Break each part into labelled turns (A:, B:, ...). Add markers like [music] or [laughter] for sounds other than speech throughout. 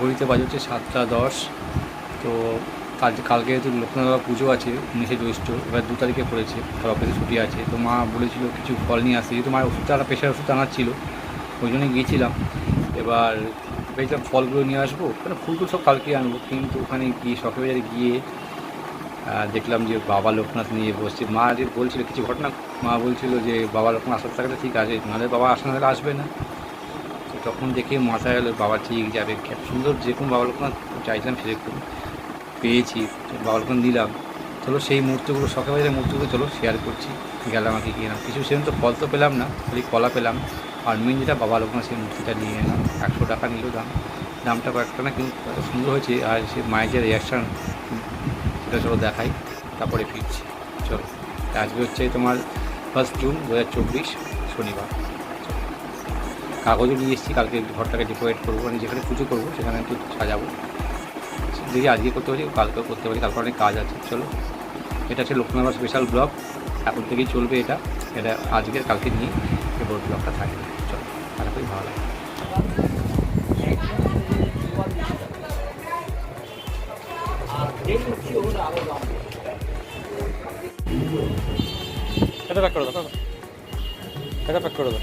A: ঘড়িতে বাজে হচ্ছে সাতটা দশ। তো কাল কালকে যেহেতু লোকনাথ বাবা পুজো আছে, উনিশে জ্যৈষ্ঠ, এবার দু তারিখে পড়েছে আর অফিসে ছুটি আছে। তো মা বলেছিল কিছু ফল নিয়ে আসতে, যেহেতু মায়ের ওষুধটা আনা প্রেশার ওষুধ আনার ছিল, ওই জন্যই গিয়েছিলাম। এবার ভেবেছিলাম ফলগুলো নিয়ে আসব মানে ফুলগুলো সব কালকে আনব, কিন্তু ওখানে গিয়ে শখে বাজারে গিয়ে দেখলাম যে বাবা লোকনাথ নিয়ে বসছে। মা যে বলছিল, কিছু ঘটনা, মা বলছিল যে বাবা লোকনাথ আসার থাকলে ঠিক আছে, নাহলে বাবা আসা না আসবে না। তখন দেখে মাথায় গেলো বাবা ঠিক যাবে। সুন্দর যেরকম বাবা লোকনাথ চাইছিলাম সেরকম পেয়েছি বাবা লোকনাথ দিলাম চলো সেই মুহূর্তগুলো বাজারের মুহূর্তগুলো চলো শেয়ার করছি। গেলাম আর কি কিনলাম কিছু সেরকম তো ফল তো পেলাম না, খালি কলা পেলাম। আর মেন যেটা বাবা লোকনাথ সেই মূর্তিটা নিয়ে এলাম। একশো টাকা নিল দাম। দামটা কয়েকটা না কিন্তু এত সুন্দর হয়েছে। আর সে মায়ের যে রিয়াকশান সেটা চলো দেখাই। তারপরে ফিরছি। চলো। আজকে হচ্ছে তোমার ফার্স্ট জুন দু হাজার চব্বিশ শনিবার। কাগজও নিয়ে এসেছি, কালকে ঘরটাকে ডেকোরেট করব মানে যেখানে পুজো করব সেখানে একটু সাজাবো। যদি আজকে করতে পারি কালকেও করতে পারি কালকে অনেক কাজ আছে। চলো, এটা হচ্ছে লোকনাথ স্পেশাল ব্লগ এখন থেকেই চলবে এটা। এটা আজকের কালকে নিয়ে এবার ব্লগটা থাকবে। চলো তাহলে খুবই ভালো লাগে এটা প্যাক করে দাও, এটা প্যাক করে দাও।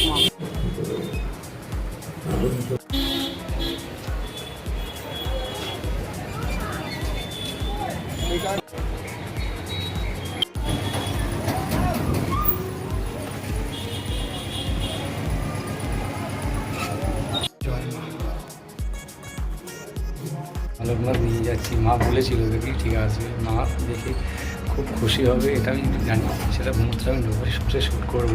A: যাচ্ছি মা বলেছিল দেখি ঠিক আছে মা দেখে খুব খুশি হবে এটা আমি জানি সেটা মুহূর্তে আমি ঢুকে সবসে শ্যুট করব।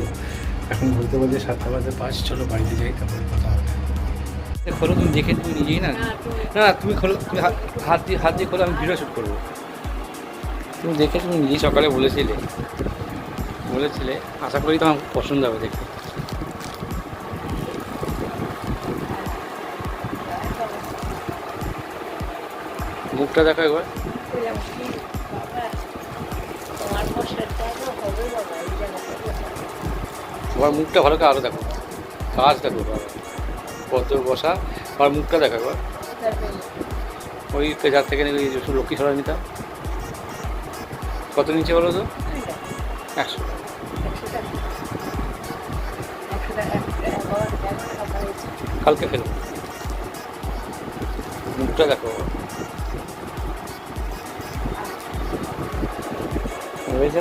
A: এখন বলতে বলতে সাতটা বাজে পাঁচ চলো বাড়িতে যাই তারপরে কথা হবে। খোলো তুমি দেখে তুমি নিজেই না? না না, তুমি খোলো তুমি হাত হাত দিয়ে হাত দিয়ে খোলো আমি ভিডিও শ্যুট করব। তুমি দেখে তুমি নিজেই সকালে বলেছিলে বলেছিলে আশা করি তোমার পছন্দ হবে দেখতে। মুখটা দেখো একবার।
B: তোমার
A: মুখটা ভালো আরও দেখো। কাজ দেখো কত বসা আমার মুখটা দেখো একবার। ওই যার থেকে নাকি লক্ষ্মী সরা নিতাম। কত নিচে বলো তো? একশো। কালকে ফেরো। মুখটা দেখো। হয়েছে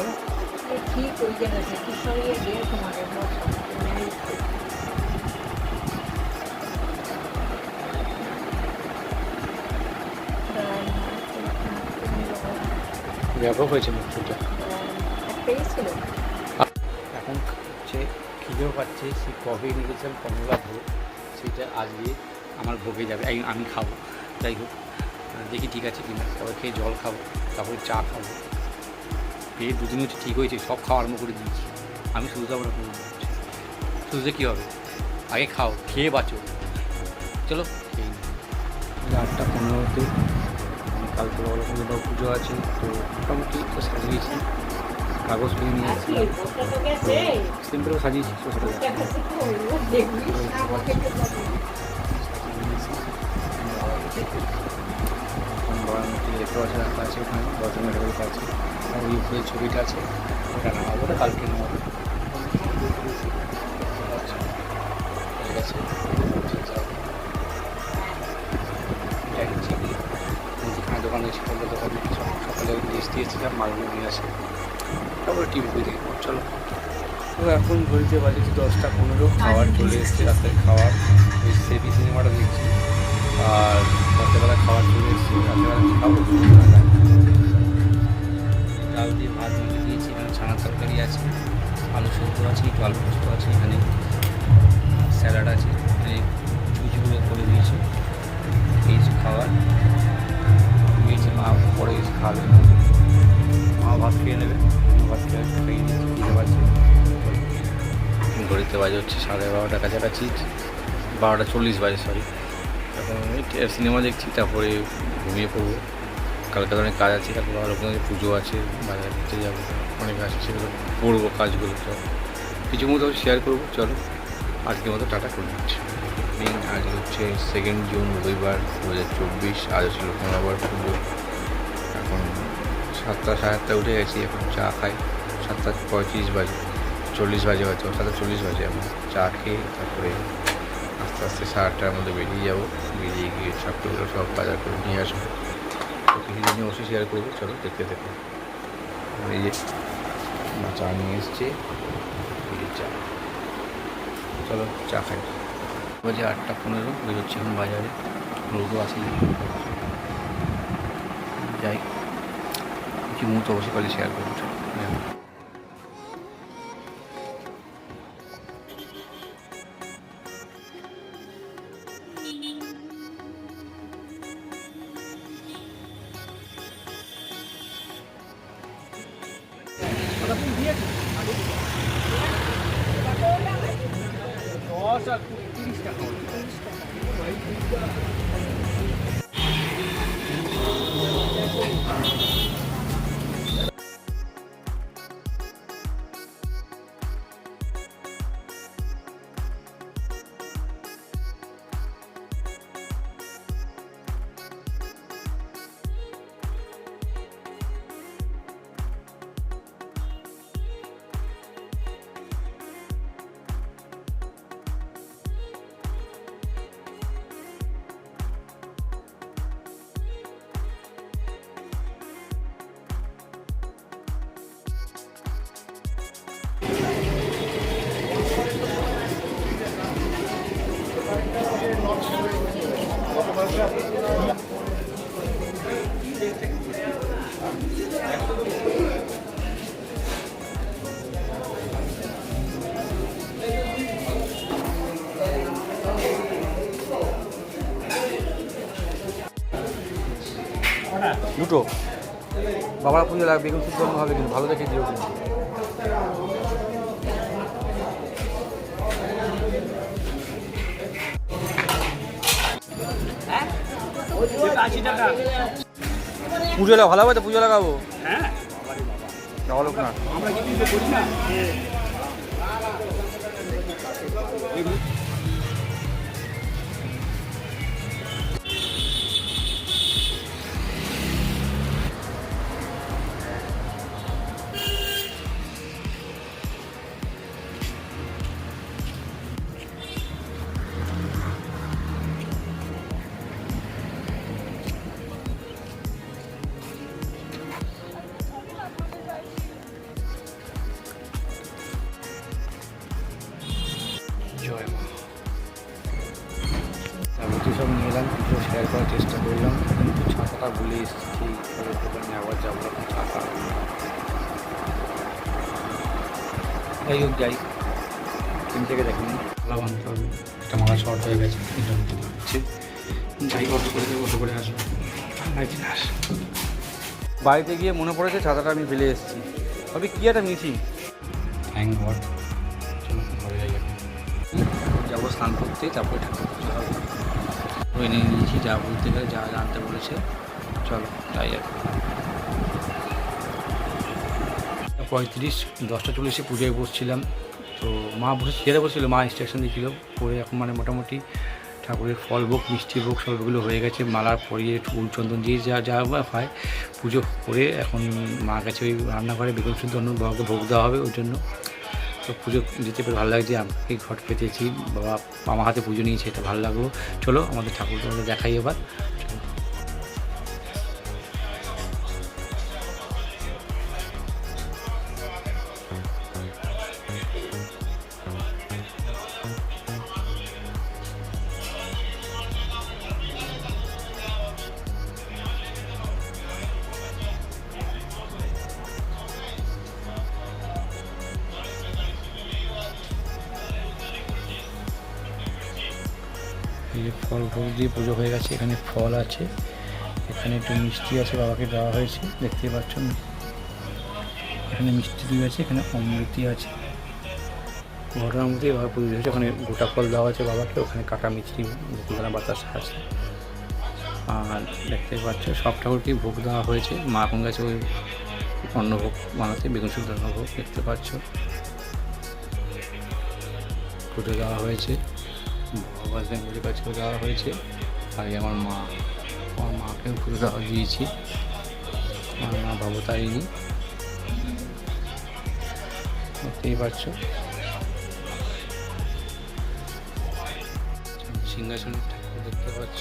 A: ব্যাপক হয়েছে
B: ছিল
A: এখন হচ্ছে খিদেও পাচ্ছে সে কবে নিয়ে গেছিলাম কমলা ভোগ সেটা আজকে আমার ভোগে যাবে। আমি খাব যাই হোক দেখি ঠিক আছে কিনা। তারপরে খেয়ে জল খাব তারপরে চা খাব। পেয়ে দুদিন হচ্ছে ঠিক হয়েছে সব খাওয়া আরম্ভ করে দিয়েছি। আমি শুধু যাব না শুধু কী হবে? আগে খাও খেয়ে বাঁচো। চলো খেয়ে নিই। আটটা পনেরোতে কালকে বড় কোনো পুজো আছে। তো মোটামুটি তো সাজিয়েছি। কাগজ কিনে নিয়ে
B: আজকে
A: এসেছিলাম
B: ভোটটা তো গেছে।
A: সিম্পলও সাজিয়েছি
B: তো তো
A: দেখতে পাচ্ছেন রাখা আছে ওখানে দর্শন মেটারিতে আছে। আর উপরে ছবিটা আছে ওটা নামাবো ওটা কালকে নামাবো আচ্ছা, ঠিক আছে মুদিখানা দোকানে সক- সকালে তারপরে চলো এখন ঘড়িতে বাজে দশটা পনেরো। খাবার চলে এসছে রাতের খাবার। ওই সিনেমাটা দেখছি। আর রাত্রেবেলা খাবার চলে এসছে রাত্রেবেলা খাব। ডাল দিয়ে ভাত মেখে দিয়েছি, এখানে ছানা তরকারি আছে, আলু সেদ্ধ আছে আলু পোস্ত আছে, এখানে স্যালাড আছে, এখানে চুচিগুলো করে দিয়েছে, এই যে খাবার। দিয়েছে, মা পরে খাবে। মা ভাত খেয়ে নেবে ভাত খেয়ে খেয়ে পারে বাজে হচ্ছে সাড়ে বারোটা কাছাকাছি, বারোটা চল্লিশ বাজে সরি এখন সিনেমা দেখছি, তারপরে ঘুমিয়ে পড়ব। কালকে অনেক কাজ আছে কালকে বাবার ওখানে পুজো আছে, বাজার ঘুরতে যাব, অনেক আছে, সেগুলো করব কাজগুলো তো। কিছু মতো শেয়ার করব, চলো। আজকের মতো টাটা করে দিচ্ছি দিন আজ হচ্ছে সেকেন্ড জুন রবিবার দু হাজার চব্বিশ, আজ হচ্ছে লক্ষ্মণাবার পুজো। এখন সাতটা, সাড়ে সাতটা উঠে গেছি, এখন চা খাই। সাতটা পঁয়ত্রিশ বাজে, চল্লিশ বাজে হয়তো, সাতটা চল্লিশ বাজে এখন। চা খেয়ে তারপরে আস্তে আস্তে সাড়ে আটটার মধ্যে বেরিয়ে যাব। বেরিয়ে গিয়ে সবগুলো সব বাজার করে নিয়ে আসব। কিছু জিনিস অবশ্যই শেয়ার করব, চলো দেখতে দেখো এই যে চা নিয়ে এসছে চা। চলো চা খাই। বাজে আটটা পনেরো, বেরোচ্ছি এখন বাজারে, রোদও আসেনি যাই, কিছু মুহূর্ত অবশ্যই শেয়ার করব। দুটো। বাবার পুজো লাগবে বেগুন শুদ্ধ হবে কিন্তু, ভালো দেখে দিও কিন্তু। পুজো লাগা ভালো হবে তো, পুজো লাগাবো?
C: হ্যাঁ
A: লাগালো না? জয় মা যাবতীয় সব নিয়ে এলাম কিছু শেয়ার করার চেষ্টা করলাম। কিন্তু ছাতাটা ভুলে এসেছি ফলের দোকানে আবার যাব ছাতা। যাই হোক যাই। তিন থেকে দেখিনি। ভালো আনতে হবে। একটা মাথা শর্ট হয়ে গেছে এটা হচ্ছে যাই অটো করে যাই অটো করে আসব। বাড়িতে গিয়ে মনে পড়েছে ছাতাটা আমি ফেলে এসেছি। তবে কী একটা মিছি থ্যাংক গড স্নান তারপরে ঠাকুর পুজো হবে এনে নিয়েছি, যা বলতে গেলে, যা জানতে বলেছে। চলো, তাই আর পঁয়ত্রিশ, দশটা চল্লিশে পুজোয় বসছিলাম। তো মা বসে চেয়ারে বসছিল, মা ইনস্ট্রাকশন দিয়েছিল। পরে এখন মানে মোটামুটি ঠাকুরের ফল ভোগ, মিষ্টি ভোগ সব সবগুলো হয়ে গেছে। মালা পরিয়ে ফুল চন্দন দিয়ে যা যা হয়, পুজো করে এখন মা কাছে ওই রান্নাঘরে বেগুন অন্য ভোগ দেওয়া হবে ওই জন্য। তো পুজো যেতে পেরে ভালো লাগছে। আমি ঘট পেতেছি। বাবা আমার হাতে পুজো নিয়েছে, এটা ভালো লাগল। চলো, আমাদের ঠাকুর দেখাই এবার। ভোগ দিয়ে পুজো হয়ে গেছে, এখানে ফল আছে, এখানে একটু মিষ্টি আছে, বাবাকে দেওয়া হয়েছে দেখতে পাচ্ছেন এখানে মিষ্টি দই আছে, এখানে অমৃতি আছে। ঘটনার মধ্যে এবার পুজো দিয়েছে, ওখানে গোটা ফল দেওয়া আছে বাবাকে, ওখানে কাটা মিষ্টি মুকুলদানা বাতাসা আছে। আর দেখতে পাচ্ছ, সব ঠাকুরকেই ভোগ দেওয়া হয়েছে, মা এখন গেছে ওই অন্নভোগ বানাতে, বেগুন শুদ্ধ অন্নভোগ দেখতে পাচ্ছ। পুজো দেওয়া হয়েছে। বাবা কাজ কাছেও দেওয়া হয়েছে। আর আমার মা, আমার মাকেও ঘুরে দেওয়া দিয়েছি। আমার মা ভবতারিণী দেখতেই সিংহাসনের ঠাকুর দেখতে পাচ্ছ।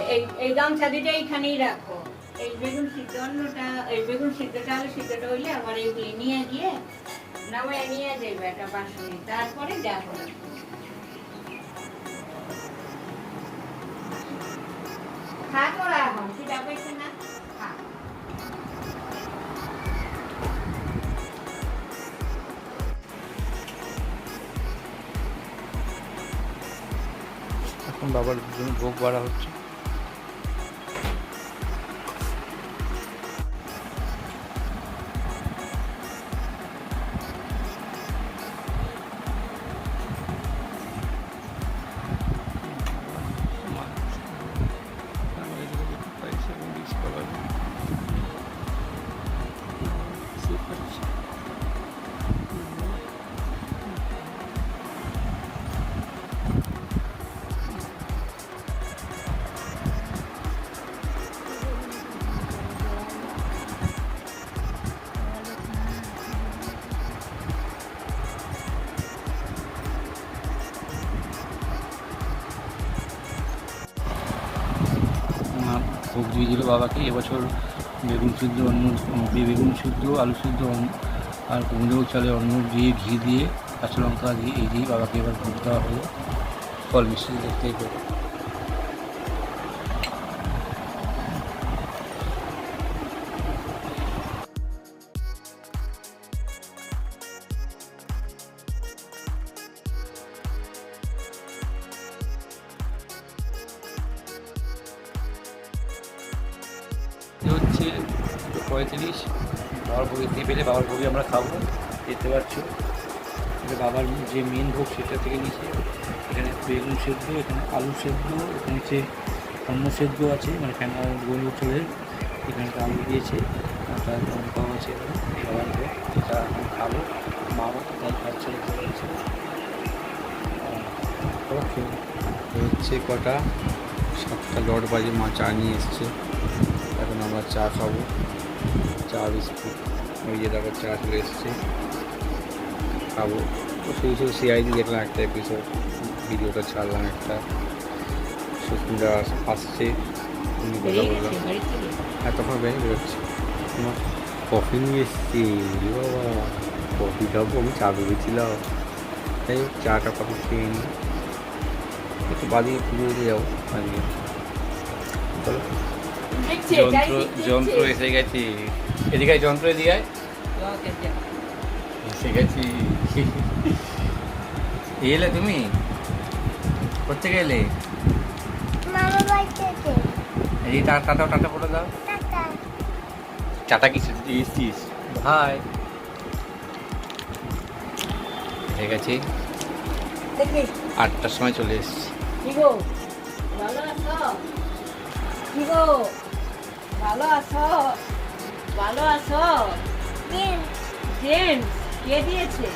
B: এই এই এইখানেই রাখো। এই বেগুন সিদ্ধ অন্নটা এই বেগুন সিদ্ধটা, আলু সিদ্ধটা হইলে আবার এইগুলি নিয়ে গিয়ে নামায় নিয়ে যাবে একটা বাসনে। তারপরে যা করে খা তোরা এখন সেটা পাইছে না?
A: এখন বাবার জন্য ভোগ বাড়া হচ্ছে। ভোগ দিয়েছিল বাবাকে এবছর বেগুন সিদ্ধ অন্ন বেগুন সিদ্ধ, আলু সিদ্ধ আর কুমড়ো চালে অন্ন দিয়ে ঘি দিয়ে, কাঁচা লঙ্কা দিয়ে, এই দিয়ে বাবাকে এবার ভোগ দেওয়া হলো ফল মিষ্টি দেখতেই পেল দেখতে পাচ্ছ। এটা বাবার যে মেন ভোগ সেটা থেকে নিচে। এখানে বেগুন সেদ্ধ, এখানে আলু সেদ্ধ, এখানে হচ্ছে অন্ন সেদ্ধ আছে মানে ফ্যানা গোল চলের এখানে আলু দিয়েছে তার লঙ্কাও আছে বাবার ভোগ এটা এখন খাব। মাও দেখতে ওকে। হচ্ছে কটা? সাতটা দশ বাজে, মা চা নিয়ে এসছে। এখন আমরা চা খাব। চা, বিস্কুট, ওই যে তারপর চা চলে এসছে। খাব তো সেই হিসেবে সিআইডি দেখলাম একটা এপিসোড ভিডিওটা ছাড়লাম একটা। সুস্মিতা আসছে তুমি কথা বললাম হ্যাঁ তখন ব্যাংক বেরোচ্ছে। তোমার কফি নিয়ে এসছি। বাবা কফি খাব আমি চা ভেবেছিলাম। তাই হোক চাটা কফি খেয়ে নিই। একটু বাদিয়ে পুজো দিয়ে যাব আজকে চলো
B: দেখছে
A: যন্ত্র যন্ত্র এসে গেছি। এদিকে যন্ত্র দিয়ে এসে গেছি। [laughs] এলে তুমি? করতে গেলে
D: আছে।
A: এই টা- টাটা টাটা পড়ে দাও।
D: টাটা।
A: চাটা কিছু এসছিস? ভাই। গেছি
B: দেখি।
A: আটটার সময় চলে এসেছি।
B: কি গো? ভালো আছো? কি গো? ভালো আছো? ভালো আছো?
D: দিন,
B: কে দিয়েছে?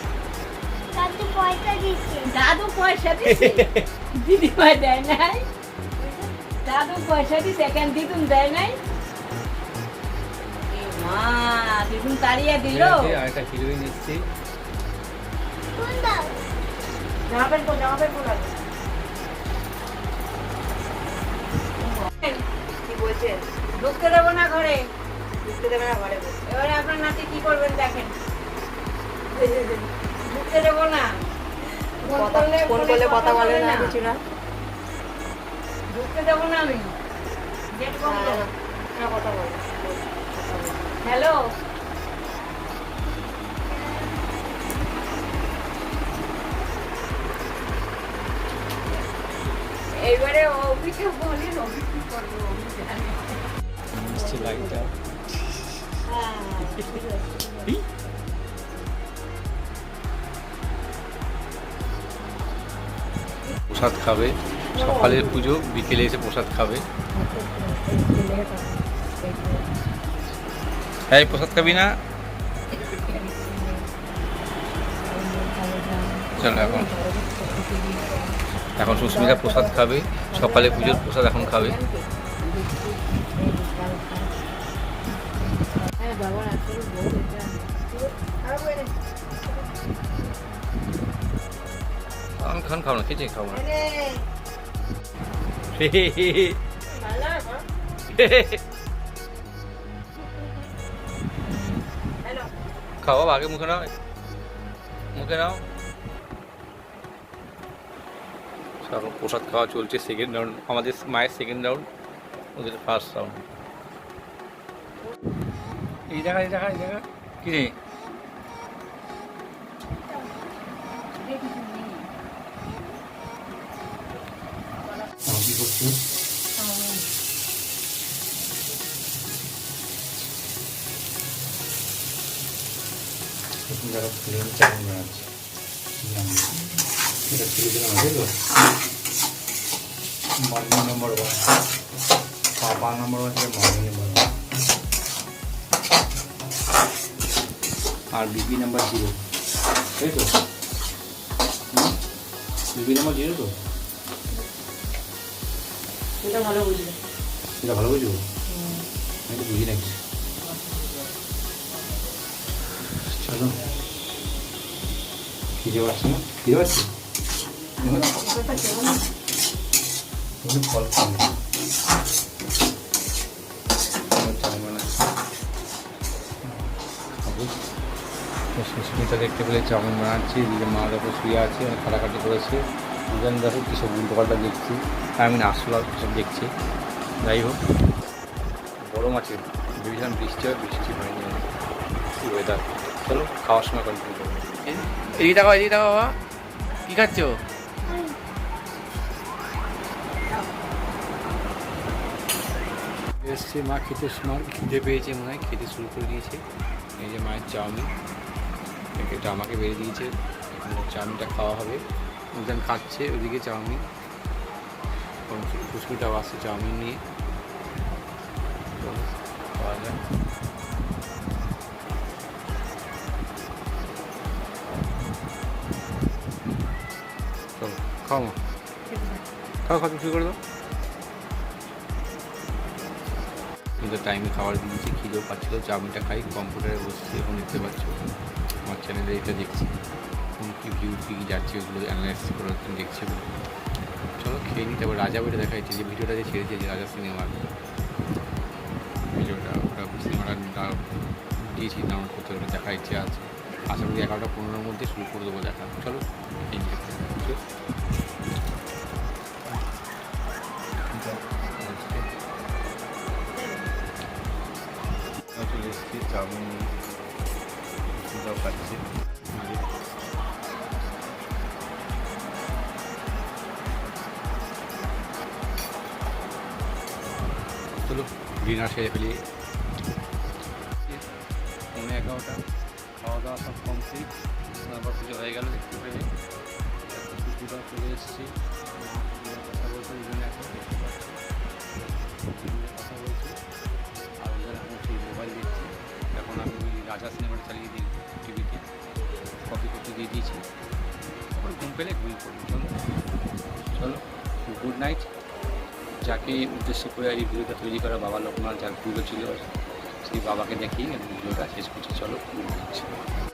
D: দাদু পয়সা দিচ্ছে।
B: দাদু পয়সা [laughs] দিদিমা দেয় নাই। দাদু পয়সা দিছে কেন দিদুন দেয় নাই। মা দিদুন তাড়িয়ে দিল।
A: আরেকটা হিরোইন এসছে।
D: কোন দাও?
B: জামা প্যান্ট পর জামা প্যান্ট পর কি ঢুকতে দেবো না ঘরে। ঢুকতে দেবে না ঘরে এবারে আপনার নাতি কি করবেন দেখেন। [laughs] ঢুকতে দেবো না। ফোন করলে
E: কথা বলে না
B: না।
E: কিছু না।
B: ঢুকতে দেবো না আমি। গেট বন্ধ।
E: হ্যাঁ, কথা বলে
B: হ্যালো? এইবারে অভিকে বলেন অভি কি করবে অভি জানে
A: প্রসাদ খাবে। সকালের পুজো, বিকেলে এসে প্রসাদ খাবে। হ্যাঁ প্রসাদ খাবি না? চলো এখন। এখন সুস্মিতা প্রসাদ খাবে। সকালে পুজোর প্রসাদ এখন খাবে।
E: হ্যাঁ
A: আমি খান খাও না খেয়েছি খাব না খাও বাবা, আগে মুখে নাও। মুখে নাও। এখন প্রসাদ খাওয়া চলছে সেকেন্ড রাউন্ড আমাদের মায়ের সেকেন্ড রাউন্ড ওদের ফার্স্ট রাউন্ড এই দেখা এই দেখা এই দেখা কি রে? প্লেন চাউমিন বানাচ্ছে এটা ছেড়ে দিলাম তো। Mummy number one papa number one থেকে মাম্মি নম্বর ওয়ান আর বিপি নাম্বার জিরো তাই তো? বিপি নাম্বার জিরো তো
E: এটা ভালো বুঝবে?
A: সেটা ভালো বুঝব আমি তো বুঝি না কিছু। চলো। খিদে সুস্মিতা দেখতে পেলে চাউমিন বানাচ্ছি, এদিকে মার ওপর শুয়ে আছে অনেক কাটাকাটি করেছে। দুজন দেখো কী সব উল্টো পাল্টা দেখছি আমি না আসলে সব দেখছি। যাই হোক, গরম আছে, ভেবেছিলাম বৃষ্টি হয়, বৃষ্টি হয়নি। ওয়েদার চলো, খাওয়ার সময় কন্টিনিউ করব। এদিকে দেখো এদিকে দেখো, বাবা। কী খাচ্ছ? এসছে মা, খেতে সময় খিদে পেয়েছে মনে হয়, খেতে শুরু করে দিয়েছে। এই যে মায়ের চাউমিন। এটা আমাকে বেড়ে দিয়েছে। চাউমিনটা খাওয়া হবে। উদান খাচ্ছে ওদিকে চাউমিন। ফুসকুটাও আসছে চাউমিন নিয়ে। খাওয়া যাক। খাও মা। খাও খাও, তুমি করে দাও? কিন্তু টাইমে খাবার দিয়েছি, খিদেও পাচ্ছিল, চাউমিনটা খাই কম্পিউটারে বসছি, এখন দেখতে পাচ্ছ, আমার চ্যানেলে এটা দেখছি। কোন কী ভিউ কী যাচ্ছে ওগুলো অ্যানালাইসিস করে দেখছি চলো, খেয়ে নিই, তারপর রাজা বইটা দেখাচ্ছি যে ভিডিওটা যে ছেড়েছে, যে রাজা সিনেমার ভিডিওটা, ওটা সিনেমাটা দিয়েছি ডাউনলোড করতে, ওটা দেখা ইচ্ছে আছে আশা করি এগারোটা পনেরোর মধ্যে শুরু করে দেবো দেখা। চলো চাউমিন চলো, ডিনার সেরে ফেলি। সব কমপ্লিট তারপর পুজো হয়ে গেল দেখতে পেলে পুজোটা চলে এসেছি কথা বলতে ওই জন্য এখন দেখতে পাচ্ছি কথা বলছি আর ওদের এখন সেই মোবাইল দেখছি এখন আমি ওই রাজা সিনেমাটা চালিয়ে দিই টিভিতে কপি করতে দিয়ে দিয়েছি তারপর ঘুম পেলে ঘুমিয়ে পড়ি চলো চলো গুড নাইট যাকে উদ্দেশ্য করে এই ভিডিওটা তৈরি করা বাবা লোকনাথ যার পুজো ছিল সেই বাবাকে দেখেই আমি ভিডিওটা শেষ করছি চলো গুড